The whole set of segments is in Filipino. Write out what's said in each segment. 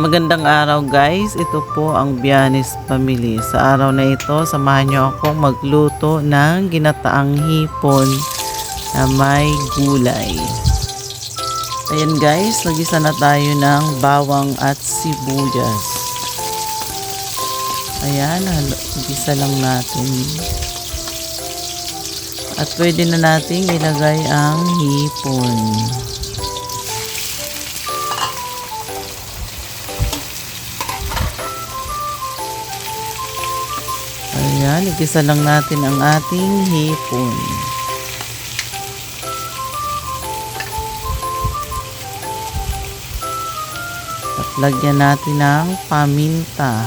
Magandang araw guys, ito po ang Bianis Family. Sa araw na ito, samahan niyo akong magluto ng ginataang hipon na may gulay. Ayan guys, nagisa na tayo ng bawang at sibuyas. Ayan, gisa lang natin. At pwede na nating ilagay ang hipon. Ayan, igisa lang natin ang ating hipon. At lagyan natin ng paminta.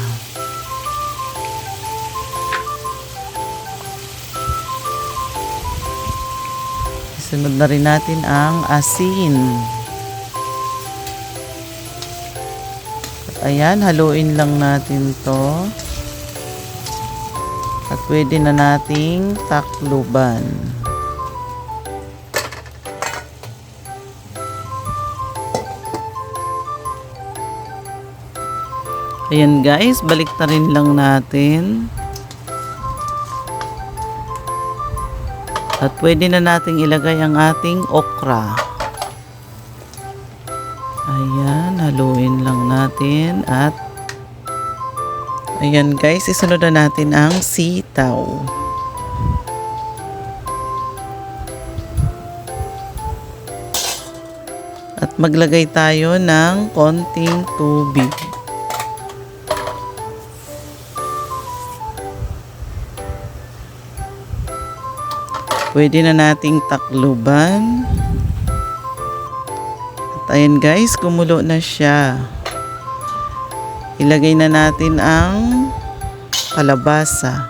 Isunod na rin natin ang asin. At ayan, haluin lang natin to. At pwede na nating takluban. Ayan guys, balik na rin lang natin. At pwede na nating ilagay ang ating okra. Ayan, haluin lang natin at Ayan guys, isunod na natin ang sitaw. At maglagay tayo ng konting tubig. Pwede na nating takluban. At ayan guys, kumulo na siya. Ilagay na natin ang kalabasa.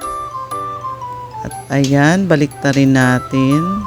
At ayan, balik na rin natin.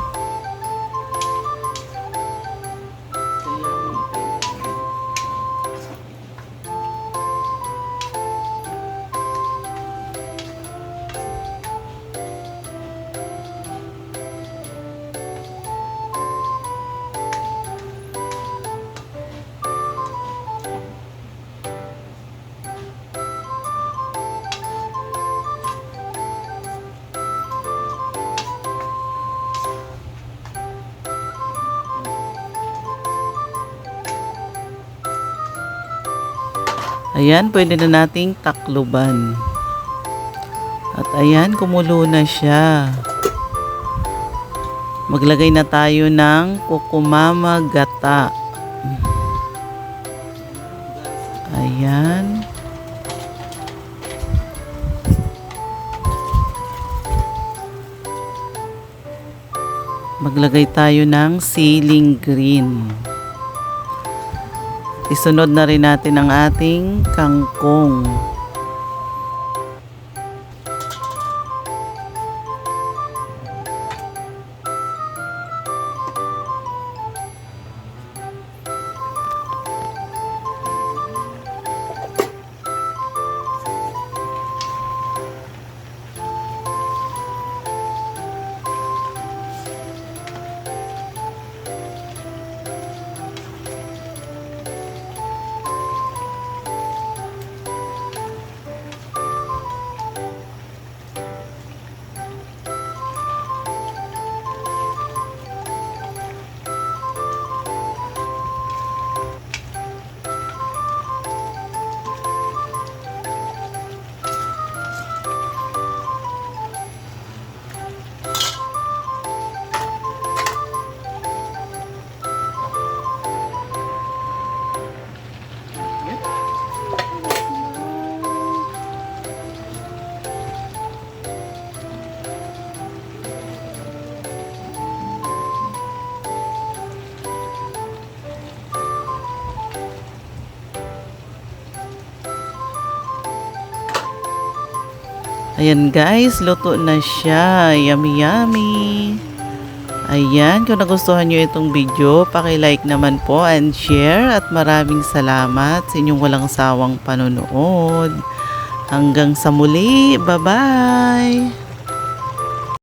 Ayan, pwede na nating takluban. At ayan, kumulo na siya. Maglagay na tayo ng kukumama gata. Ayan. Maglagay tayo ng ceiling green. Isunod na rin natin ang ating kangkong. Ayan guys, luto na siya. Yummy yummy. Ayan, kung nagustuhan nyo itong video, paki-like naman po and share at maraming salamat sa inyong walang sawang panonood. Hanggang sa muli, bye-bye!